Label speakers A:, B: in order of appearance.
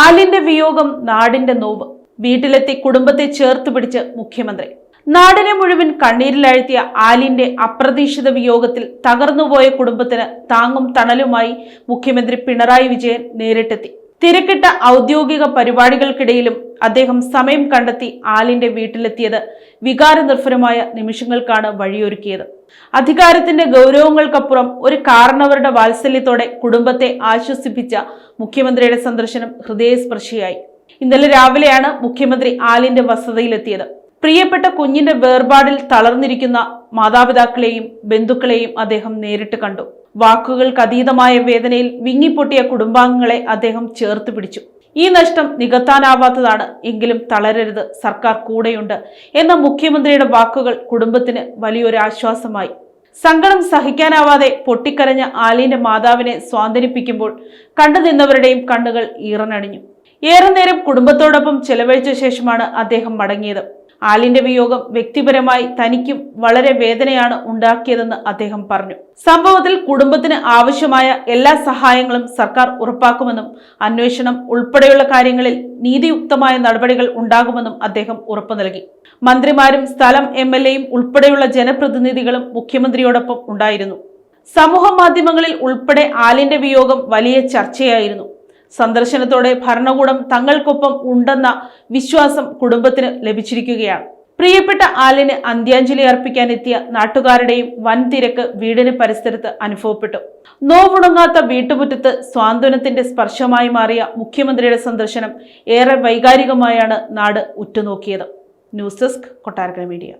A: ആലിന്റെ വിയോഗം നാടിന്റെ നോവ്. വീട്ടിലെത്തി കുടുംബത്തെ ചേർത്ത് പിടിച്ച് മുഖ്യമന്ത്രി. നാടിനെ മുഴുവൻ കണ്ണീരിലാഴ്ത്തിയ ആലിന്റെ അപ്രതീക്ഷിത വിയോഗത്തിൽ തകർന്നുപോയ കുടുംബത്തിന് താങ്ങും തണലുമായി മുഖ്യമന്ത്രി പിണറായി വിജയൻ നേരിട്ടെത്തി. തിരക്കിട്ട ഔദ്യോഗിക പരിപാടികൾക്കിടയിലും അദ്ദേഹം സമയം കണ്ടെത്തി ആലിന്റെ വീട്ടിലെത്തിയത് വികാരനിർഭരമായ നിമിഷങ്ങൾക്കാണ് വഴിയൊരുക്കിയത്. അധികാരത്തിന്റെ ഗൗരവങ്ങൾക്കപ്പുറം ഒരു കാരണവരുടെ വാത്സല്യത്തോടെ കുടുംബത്തെ ആശ്വസിപ്പിച്ച മുഖ്യമന്ത്രിയുടെ സന്ദർശനം ഹൃദയസ്പർശിയായി. ഇന്നലെ രാവിലെയാണ് മുഖ്യമന്ത്രി ആലിന്റെ വസതിയിലെത്തിയത്. പ്രിയപ്പെട്ട കുഞ്ഞിന്റെ വേർപാടിൽ തളർന്നിരിക്കുന്ന മാതാപിതാക്കളെയും ബന്ധുക്കളെയും അദ്ദേഹം നേരിട്ട് കണ്ടു. വാക്കുകൾക്കതീതമായ വേദനയിൽ വിങ്ങിപ്പൊട്ടിയ കുടുംബാംഗങ്ങളെ അദ്ദേഹം ചേർത്ത് പിടിച്ചു. ഈ നഷ്ടം നികത്താനാവാത്തതാണ് എങ്കിലും തളരരുത് സർക്കാർ കൂടെയുണ്ട് എന്ന മുഖ്യമന്ത്രിയുടെ വാക്കുകൾ കുടുംബത്തിന് വലിയൊരു ആശ്വാസമായി. സങ്കടം സഹിക്കാനാവാതെ പൊട്ടിക്കരഞ്ഞ ആലിന്റെ മാതാവിനെ സ്വാന്തനിപ്പിക്കുമ്പോൾ കണ്ടുനിന്നവരുടെയും കണ്ണുകൾ ഈറനണിഞ്ഞു. ഏറെ നേരം കുടുംബത്തോടൊപ്പം ചെലവഴിച്ച ശേഷമാണ് അദ്ദേഹം മടങ്ങിയത്. ആലിന്റെ വിയോഗം വ്യക്തിപരമായി തനിക്കും വളരെ വേദനയാണ് ഉണ്ടാക്കിയതെന്ന് അദ്ദേഹം പറഞ്ഞു. സംഭവത്തിൽ കുടുംബത്തിന് ആവശ്യമായ എല്ലാ സഹായങ്ങളും സർക്കാർ ഉറപ്പാക്കുമെന്നും അന്വേഷണം ഉൾപ്പെടെയുള്ള കാര്യങ്ങളിൽ നീതിയുക്തമായ നടപടികൾ ഉണ്ടാകുമെന്നും അദ്ദേഹം ഉറപ്പു നൽകി. മന്ത്രിമാരും സ്ഥലം എം ഉൾപ്പെടെയുള്ള ജനപ്രതിനിധികളും മുഖ്യമന്ത്രിയോടൊപ്പം ഉണ്ടായിരുന്നു. സമൂഹ മാധ്യമങ്ങളിൽ ഉൾപ്പെടെ ആലിന്റെ വിയോഗം വലിയ ചർച്ചയായിരുന്നു. സന്ദർശനത്തോടെ ഭരണകൂടം തങ്ങൾക്കൊപ്പം ഉണ്ടെന്ന വിശ്വാസം കുടുംബത്തിന് ലഭിച്ചിരിക്കുകയാണ്. പ്രിയപ്പെട്ട ആലിന് അന്ത്യാഞ്ജലി അർപ്പിക്കാൻ എത്തിയ നാട്ടുകാരുടെയും വൻ തിരക്ക് വീടിന് പരിസരത്ത് അനുഭവപ്പെട്ടു. നോവുണങ്ങാത്ത വീട്ടുമുറ്റത്ത് സ്വാന്തനത്തിന്റെ സ്പർശമായി മാറിയ മുഖ്യമന്ത്രിയുടെ സന്ദർശനം ഏറെ വൈകാരികമായാണ് നാട് ഉറ്റുനോക്കിയത്. News desk Kottarakkara media.